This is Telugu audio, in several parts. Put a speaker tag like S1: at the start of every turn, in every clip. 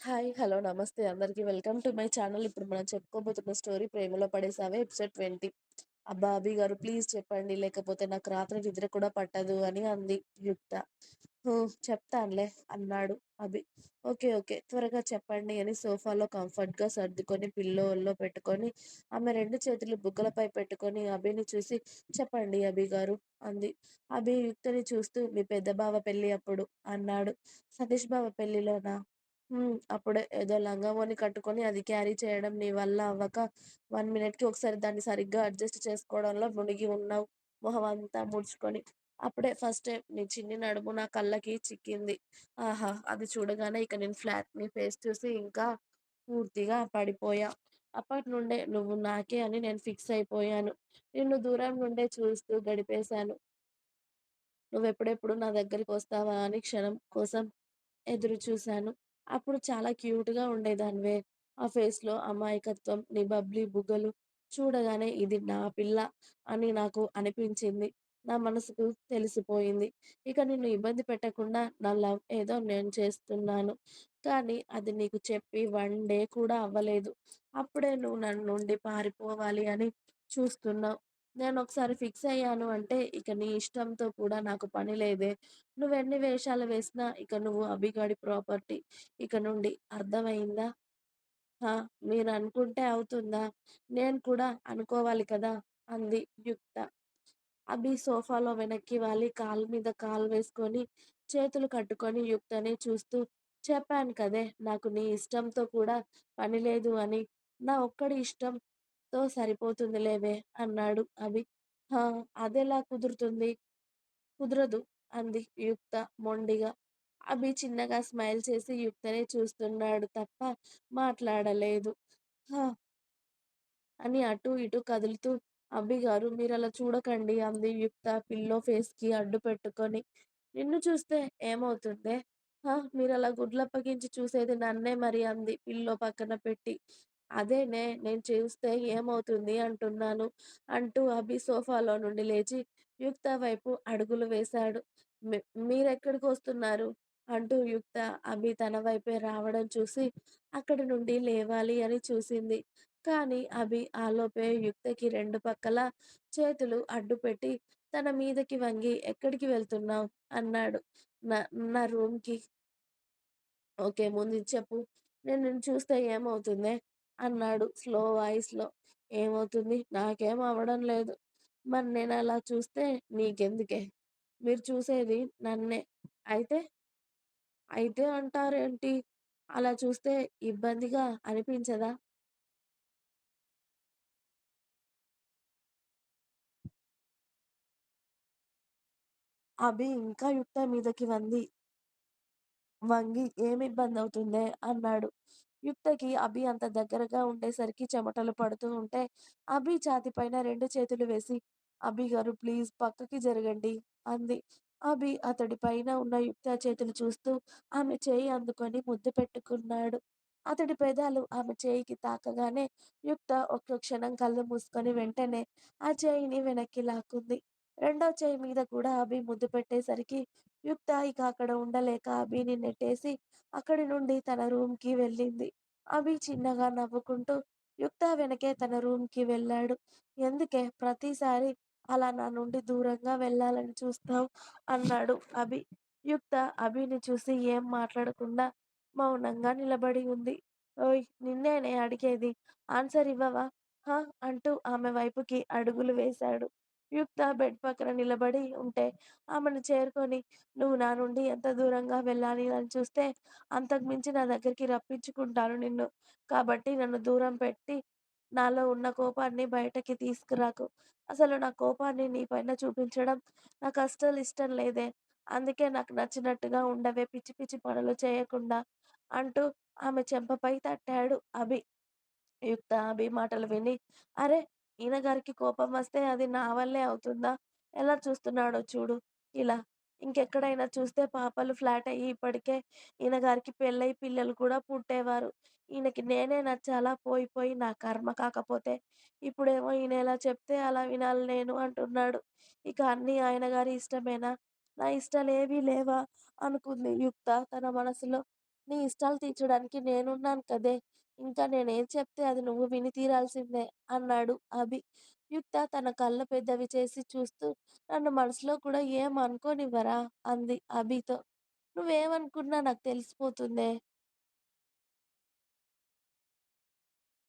S1: హాయ్. హలో. నమస్తే అందరికీ వెల్కమ్ టు మై ఛానల్. ఇప్పుడు మనం చెప్పుకోబోతున్న స్టోరీ 'ప్రేమలో పడేసావే' ఎపిసోడ్ 20. అబ్బా! అభి గారు ప్లీజ్ చెప్పండి. లేకపోతే నాకు రాత్రి నిద్ర కూడా పట్టదు అని అంది యుక్త. చెప్తానులే అన్నాడు అభి. ఓకే. ఓకే. త్వరగా చెప్పండి అని సోఫాలో కంఫర్ట్‌గా సర్దుకొని పిల్లో పెట్టుకొని ఆమె రెండు చేతులు బుగ్గలపై పెట్టుకొని అభిని చూసి చెప్పండి అభి గారు అంది. అభి యుక్తని చూస్తూ మీ పెద్ద బావ పెళ్ళి అప్పుడు అన్నాడు. సతీష్ బావ పెళ్ళిలోనా? హ్మ్. అప్పుడే ఏదో లంగావోణి కట్టుకొని అది క్యారీ చేయడం నీ వల్ల అవ్వక వన్ మినిట్‌కి ఒకసారి దాన్ని సరిగ్గా అడ్జస్ట్ చేసుకోవడంలో మునిగి ఉన్నావు మొహం అంతా ముడుచుకొని. అప్పుడే ఫస్ట్ టైమ్ నీ చిన్ని నడుము నా కళ్ళకి చిక్కింది. ఆహా! అది చూడగానే ఇక నేను ఫ్లాట్ నీ ఫేస్ చూసి ఇంకా పూర్తిగా పడిపోయా. అప్పట్నుండే నువ్వు నాకే అని నేను ఫిక్స్ అయిపోయాను. నిన్ను దూరం నుండే చూస్తూ గడిపేశాను. నువ్వెప్పుడెప్పుడు నా దగ్గరికొస్తావా అని క్షణం కోసం ఎదురు చూశాను. అప్పుడు చాలా క్యూట్‌గా ఉండేదానివే. ఆ ఫేస్‌లో అమాయకత్వం, నీ బబ్లీ బుగ్గలు చూడగానే ఇది నా పిల్ల అని నాకు అనిపించింది. నా మనసుకు తెలిసిపోయింది. ఇక నిన్ను ఇబ్బంది పెట్టకుండా నా లవ్ ఏదో నేను చేస్తున్నాను. కానీ అది నీకు చెప్పి వన్ డే కూడా అవ్వలేదు. అప్పుడే నువ్వు నన్ను నుండి పారిపోవాలి అని చూస్తున్నావు. నేను ఒకసారి ఫిక్స్ అయ్యాను అంటే ఇక నీ ఇష్టంతో కూడా నాకు పని లేదే. నువ్వెన్ని వేషాలు వేసినా ఇక నువ్వు అభిగాడి ప్రాపర్టీ ఇక నుండి. అర్థమైందా మీరు అనుకుంటే అవుతుందా? నేను కూడా అనుకోవాలి కదా! అంది యుక్త. అభి సోఫాలో వెనక్కి వాలి కాలు మీద కాలు వేసుకొని, చేతులు కట్టుకొని యుక్తని చూస్తూ చెప్పాను కదే నాకు నీ ఇష్టంతో కూడా పని లేదు అని. నా ఒక్కడి ఇష్టం తో సరిపోతుంది లేవే అన్నాడు అభి. హా! అదెలా కుదురుతుంది? కుదరదు అంది యుక్త మొండిగా. అభి చిన్నగా స్మైల్ చేసి యుక్తనే చూస్తున్నాడు తప్ప మాట్లాడలేదు. హ! అని అటు ఇటు కదులుతూ అవి గారు మీరు అలా చూడకండి అంది యుక్త పిల్లో ఫేస్‌కి అడ్డు పెట్టుకొని. నిన్ను చూస్తే ఏమవుతుందే? హ! అలా గుడ్లప్పగించి చూసేది నన్నే మరి అంది పిల్లో పక్కన పెట్టి. అదేనే నేను చూస్తే ఏమవుతుంది అంటున్నాను అంటూ అభి సోఫాలో నుండి లేచి యుక్త వైపు అడుగులు వేశాడు. మీ మీరెక్కడికొస్తున్నారు? అంటూ యుక్త అభి తన వైపే రావడం చూసి అక్కడి నుండి లేవాలి అని చూసింది. కానీ అభి ఆలోపే యుక్తకి రెండు పక్కల చేతులు అడ్డుపెట్టి తన మీదకి వంగి ఎక్కడికి వెళ్తున్నావు అన్నాడు. నా నా రూమ్‌కి. ఓకే. ముందు ఇది చెప్పు. నేను నిన్ను చూస్తే ఏమవుతుందే? అన్నాడు స్లో వాయిస్‌లో. ఏమవుతుంది? నాకేం అవ్వడం లేదు. మరి నేను అలా చూస్తే నీకెందుకే? మీరు చూసేది నన్నే. అయితే? అయితే అంటారేంటి? అలా చూస్తే ఇబ్బందిగా అనిపించదా? అభి ఇంకా యుక్త మీదకి వంది వంగి ఏమి ఇబ్బంది అవుతుందే అన్నాడు. యుక్తకి అభి అంత దగ్గరగా ఉండేసరికి చెమటలు పడుతూ ఉంటే అభి ఛాతీపైన రెండు చేతులు వేసి అభి గారు ప్లీజ్ పక్కకి జరగండి అంది. అభి అతడి పైన ఉన్న యుక్త చేతులు చూస్తూ ఆమె చేయి అందుకొని ముద్దు పెట్టుకున్నాడు. అతడి పెదాలు ఆమె చేయికి తాకగానే యుక్త ఒక్క క్షణం కళ్ళు మూసుకొని వెంటనే ఆ చేయిని వెనక్కి లాక్కుంది. రెండో చేయి మీద కూడా అభి ముద్దు పెట్టేసరికి యుక్త ఇక అక్కడ ఉండలేక అభిని నెట్టేసి అక్కడి నుండి తన రూమ్‌కి వెళ్ళింది. అభి చిన్నగా నవ్వుకుంటూ యుక్త వెనకే తన రూమ్‌కి వెళ్ళాడు. ఎందుకే ప్రతిసారి అలా నా నుండి దూరంగా వెళ్ళాలని చూస్తావు అన్నాడు అభి. యుక్త అభిని చూసి ఏం మాట్లాడకుండా మౌనంగా నిలబడి ఉంది. ఓయ్! నిన్నేనే అడిగేది. ఆన్సర్ ఇవ్వవా? హ! అంటూ ఆమె వైపుకి అడుగులు వేశాడు. యుక్త బెడ్ పక్కన నిలబడి ఉంటే ఆమెను చేరుకొని నువ్వు నా నుండి ఎంత దూరంగా వెళ్ళాలి అని చూస్తే అంతకుమించి నా దగ్గరికి రప్పించుకుంటాను నిన్ను. కాబట్టి నన్ను దూరం పెట్టి నాలో ఉన్న కోపాన్ని బయటకి తీసుకురాకు. అసలు నా కోపాన్ని నీ పైన చూపించడం నాకస్సలు ఇష్టం లేదే. అందుకే నాకు నచ్చినట్టుగా ఉండవే పిచ్చి పిచ్చి పనులు చేయకుండా అంటూ ఆమె చెంపపై తట్టాడు అభి. యుక్త అభి మాటలు విని అరే ఈయన గారికి కోపం వస్తే అది నా వల్లే అవుతుందా? ఎలా చూస్తున్నాడో చూడు ఇలా. ఇంకెక్కడైనా చూస్తే పాపాలు ఫ్లాట్ అయ్యి ఇప్పటికే ఈయన గారికి పెళ్ళై పిల్లలు కూడా పుట్టేవారు. ఈయనకి నేనే నచ్చాలా పోయి పోయి నా కర్మ కాకపోతే ఇప్పుడేమో ఈయన ఎలా చెప్తే అలా వినాలి నేను అంటున్నాడు. ఇక అన్నీ ఆయన గారి ఇష్టమేనా? నా ఇష్టాలు ఏవీ లేవా? అనుకుంది యుక్త తన మనసులో. నీ ఇష్టాలు తీర్చడానికి నేనున్నాను కదే! ఇంకా నేనేం చెప్తే అది నువ్వు విని తీరాల్సిందే అన్నాడు అభి. యుక్త తన కళ్ళు పెద్దవి చేసి చూస్తూ నన్ను మనసులో కూడా ఏం అనుకోనివ్వరా? అంది అభితో. నువ్వేమనుకున్నా నాకు తెలిసిపోతుందే.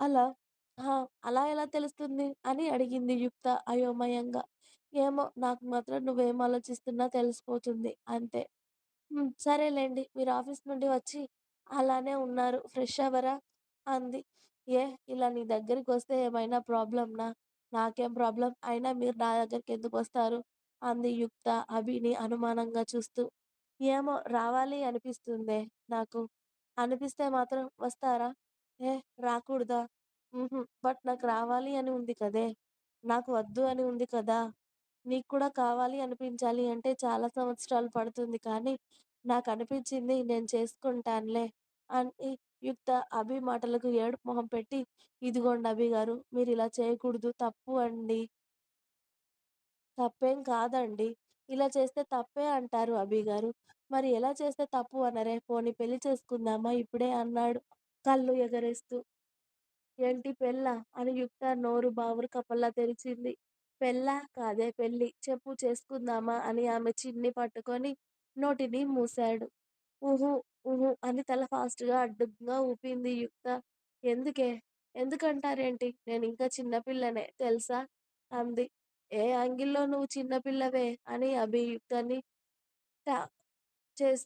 S1: అలా ఆ! అలా ఎలా తెలుస్తుంది? అని అడిగింది యుక్త అయోమయంగా. ఏమో నాకు మాత్రం నువ్వేం ఆలోచిస్తున్నా తెలిసిపోతుంది అంతే. హ్మ్. సరేలెండి. మీరు ఆఫీస్ నుండి వచ్చి అలానే ఉన్నారు. ఫ్రెష్ అవ్వరా? అంది. ఏ ఇలా నీ దగ్గరికొస్తే ఏమైనా ప్రాబ్లమ్‌నా? నాకేం ప్రాబ్లం అయినా మీరు నా దగ్గరికెందుకొస్తారు? అంది యుక్త అభిని అనుమానంగా చూస్తూ. ఏమో రావాలి అనిపిస్తుందే నాకు. అనిపిస్తే మాత్రం వస్తారా? ఏ రాకూడదా? బట్ నాకు రావాలి అని ఉంది కదే! నాకు వద్దు అని ఉంది కదా! నీకు కూడా కావాలి అనిపించాలి అంటే చాలా సంవత్సరాలు పడుతుంది కానీ, నాకనిపించింది నేను చేసుకుంటానులే అని యుక్త అభి మాటలకు ఏడుపు మొహం పెట్టి, ఇదిగోండి అభి గారు మీరు ఇలా చేయకూడదు. తప్పు అండి. తప్పేం కాదండి. ఇలా చేస్తే తప్పే అంటారు అభి గారు. మరి ఎలా చేస్తే తప్పు అనరే? పోనీ పెళ్ళి చేసుకుందామా ఇప్పుడే అన్నాడు కళ్ళు ఎగరేస్తూ. ఏంటి పెళ్ళ అని యుక్త నోరు బావురు కపల్లా తెరిచింది. పెళ్ళా? కాదే పెళ్ళి. చెప్పు చేసుకుందామా? అని ఆమె చిన్ని పట్టుకొని నోటిని మూశాడు. ఊహు ఉహూ అని తల ఫాస్ట్‌గా అడ్డంగా ఊపింది యుక్త. ఎందుకే? ఎందుకంటారేంటి? నేనింకా చిన్న పిల్లనే తెలుసా? అంది. ఏ యాంగిల్‌లో నువ్వు చిన్న పిల్లవే? అని అభి యుక్తని చేస్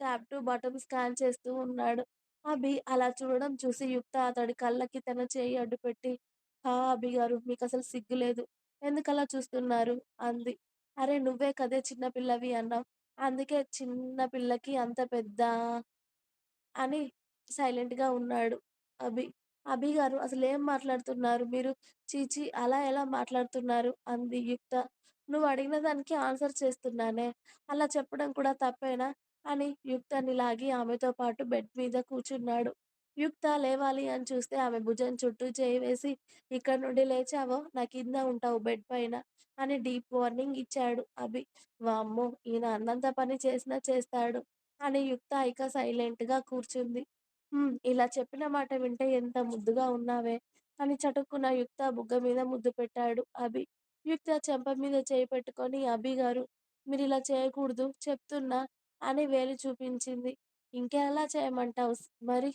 S1: ట్యాప్ టు బాటమ్ స్కాన్ చేస్తూ ఉన్నాడు. అభి అలా చూడడం చూసి యుక్త అతడి కళ్ళకి తన చేయి అడ్డుపెట్టి, హా అభిగారు మీకసలు సిగ్గు లేదు. ఎందుకలా చూస్తున్నారు? అంది. అరె నువ్వే కదే చిన్న పిల్లవి అన్నావు. అందుకే చిన్న పిల్లకి అంత పెద్ద అని సైలెంట్‌గా ఉన్నాడు అభి. అభి గారు అసలేం మాట్లాడుతున్నారు మీరు? ఛీ! ఛీ! అలా ఎలా మాట్లాడుతున్నారు? అంది యుక్త. నువ్వడిగిన దానికి ఆన్సర్ చేస్తున్నానే. అలా చెప్పడం కూడా తప్పేనా? అని యుక్తని లాగి ఆమెతో పాటు బెడ్ మీద కూర్చున్నాడు. యుక్త లేవాలి అని చూస్తే ఆమె భుజం చుట్టూ చేయి వేసి, ఇక్కడ నుండి లేచావో నా కింద ఉంటావు బెడ్ పైన అని డీప్ వార్నింగ్ ఇచ్చాడు అభి. వామ్మో! ఈయన అన్నంత పని చేసినా చేస్తాడు అని యుక్త ఇక సైలెంట్‌గా కూర్చుంది. ఇలా చెప్పిన మాట వింటే ఎంత ముద్దుగా ఉన్నావే అని చటుక్కున యుక్త బుగ్గ మీద ముద్దు పెట్టాడు అభి. యుక్త చెంప మీద చేయి పెట్టుకొని అభి గారు మీరు ఇలా చేయకూడదు చెప్తున్నా అని వేలు చూపించింది. ఇంకెలా చేయమంటావు మరి?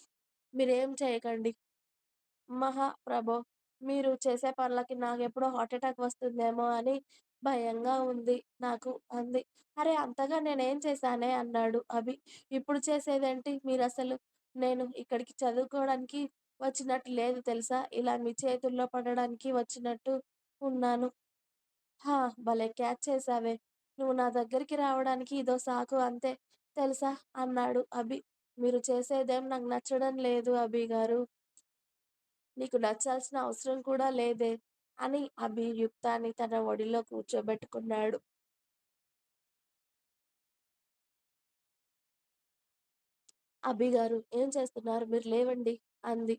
S1: మీరేం చేయకండి. మహా ప్రభో! మీరు చేసే పనులకి నాకెప్పుడో హార్ట్ అటాక్ వస్తుందేమో అని భయంగా ఉంది నాకు అంది. అరె! అంతగా నేనేం చేశానే అన్నాడు అభి. ఇప్పుడు చేసేదేంటి మీరసలు? నేను ఇక్కడికి చదువుకోవడానికి వచ్చినట్టు లేదు తెలుసా? ఇలా మీ చేతుల్లో పడడానికి వచ్చినట్టు ఉన్నాను. హా! భలే క్యాచ్ చేశావే! నువ్వు నా దగ్గరికి రావడానికి ఇదో సాకు అంతే తెలుసా? అన్నాడు అభి. మీరు చేసేదేం నాకు నచ్చడం లేదు అభి గారు నీకు నచ్చాల్సిన అవసరం కూడా లేదే అని అభి యుక్తాని తన ఒడిలో కూర్చోబెట్టుకున్నాడు. అభిగారు ఏం చేస్తున్నారు? మీరు లేవండి అంది.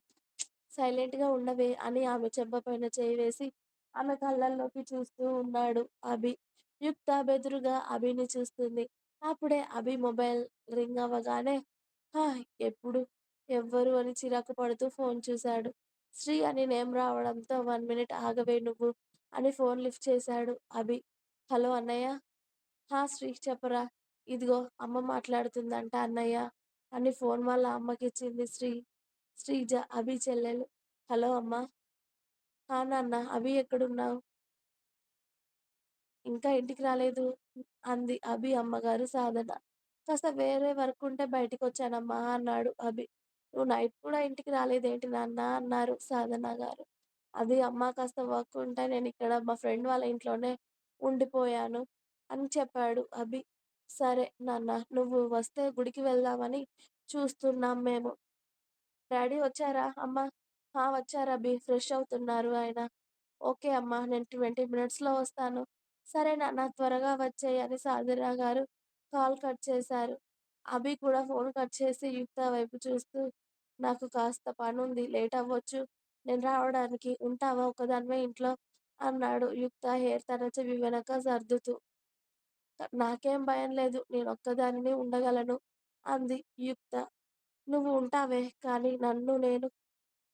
S1: సైలెంట్‌గా ఉండవే అని ఆమె చెంపపైన చేయి వేసి ఆమె కళ్ళల్లోకి చూస్తూ ఉన్నాడు అభి. యుక్త బెదురుగా అభిని చూస్తుంది. అప్పుడే అభి మొబైల్ రింగ్ అవ్వగానే హా! ఎప్పుడు? ఎవ్వరు? అని చిరాకు పడుతూ ఫోన్ చూశాడు. శ్రీ అని నేమ్ రావడంతో వన్ మినిట్ ఆగవే నువ్వు అని ఫోన్ లిఫ్ట్ చేశాడు అభి. హలో అన్నయ్య. హా! శ్రీ చెప్పరా? ఇదిగో అమ్మ మాట్లాడుతుందంట అన్నయ్య అని ఫోన్ వాళ్ళ అమ్మకిచ్చింది శ్రీ. శ్రీజ అభి చెల్లెలు. హలో అమ్మా! హా నాన్న అభి ఎక్కడున్నావు? ఇంకా ఇంటికి రాలేదు అంది అభి అమ్మగారు సాధన. కాస్త వేరే వర్క్ ఉంటే బయటికి వచ్చానమ్మా అన్నాడు అభి. నువ్వు నైట్ కూడా ఇంటికి రాలేదేంటి నాన్నా అన్నారు సాధన గారు. అది అమ్మా కాస్త వర్క్ ఉంటే నేను ఇక్కడ మా ఫ్రెండ్ వాళ్ళ ఇంట్లోనే ఉండిపోయాను అని చెప్పాడు అభి. సరే నాన్న నువ్వు వస్తే గుడికి వెళ్దామని చూస్తున్నాం మేము. డాడీ వచ్చారా అమ్మా? హా! వచ్చారభి. ఫ్రెష్ అవుతున్నారు ఆయన. ఓకే అమ్మా నేను 20 మినిట్స్‌లో వస్తాను. సరే నాన్న త్వరగా వచ్చాయి అని సాధన గారు కాల్ కట్ చేశారు. అభి కూడా ఫోన్ కట్ చేసి యుక్త వైపు చూస్తూ నాకు కాస్త పనుంది లేట్ అవ్వచ్చు నేను రావడానికి. ఉంటావా ఒకదానివే ఇంట్లో? అన్నాడు యుక్త హెయిర్ తన చెవి వెనక సర్దుతూ. నాకేం భయం లేదు. నేను ఒక్కదానిని ఉండగలను అంది యుక్త. నువ్వు ఉంటావే కానీ నన్ను నేను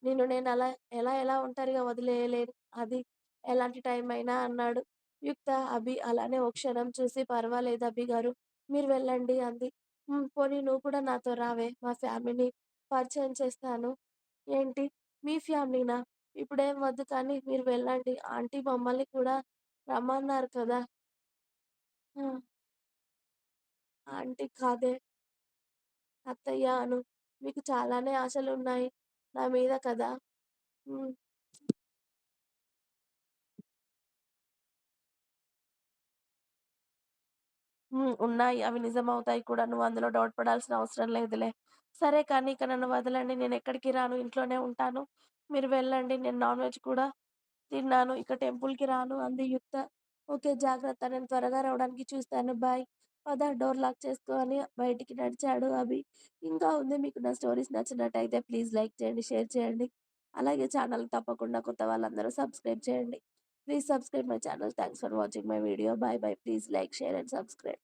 S1: నిన్ను నేను అలా ఎలా ఎలా ఒంటరిగా వదిలేయలేను. అది ఎలాంటి టైం అయినా అన్నాడు. యుక్త అభి అలానే ఓ క్షణం చూసి పర్వాలేదు అభిగారు. మీరు వెళ్ళండి అంది. హ్మ్. పోనీ నువ్వు కూడా నాతో రావే. మా ఫ్యామిలీని పరిచయం చేస్తాను. ఏంటి? మీ ఫ్యామిలీనా? ఇప్పుడేం వద్దు కానీ మీరు వెళ్ళండి. ఆంటీ మమ్మల్ని కూడా రమ్మన్నారు కదా! ఆ! ఆంటీ కాదే. అత్తయ్య అను. మీకు చాలానే ఆశలున్నాయి నా మీద కదా! హ్మ్. హ్మ్. ఉన్నాయి. అవి నిజమవుతాయి కూడా. నువ్వు అందులో డౌట్ పడాల్సిన అవసరం లేదులే. సరే కానీ ఇక నన్ను వదలండి. నేనెక్కడికి రాను. ఇంట్లోనే ఉంటాను. మీరు వెళ్ళండి. నేను నాన్ వెజ్ కూడా తిన్నాను. ఇక టెంపుల్‌కి రాను అంది యుక్త. ఓకే. జాగ్రత్త. నేను త్వరగా రావడానికి చూస్తాను. బాయ్. పద డోర్ లాక్ చేసుకో అని బయటికి నడిచాడు అభి. ఇంకా ఉంది. మీకు నా స్టోరీస్ నచ్చినట్టయితే ప్లీజ్ లైక్ చేయండి, షేర్ చేయండి. అలాగే ఛానల్ తప్పకుండా కొత్త వాళ్ళందరూ సబ్స్క్రైబ్ చేయండి. Please subscribe my channel. Thanks for watching my video. Bye bye. Please like, share and subscribe.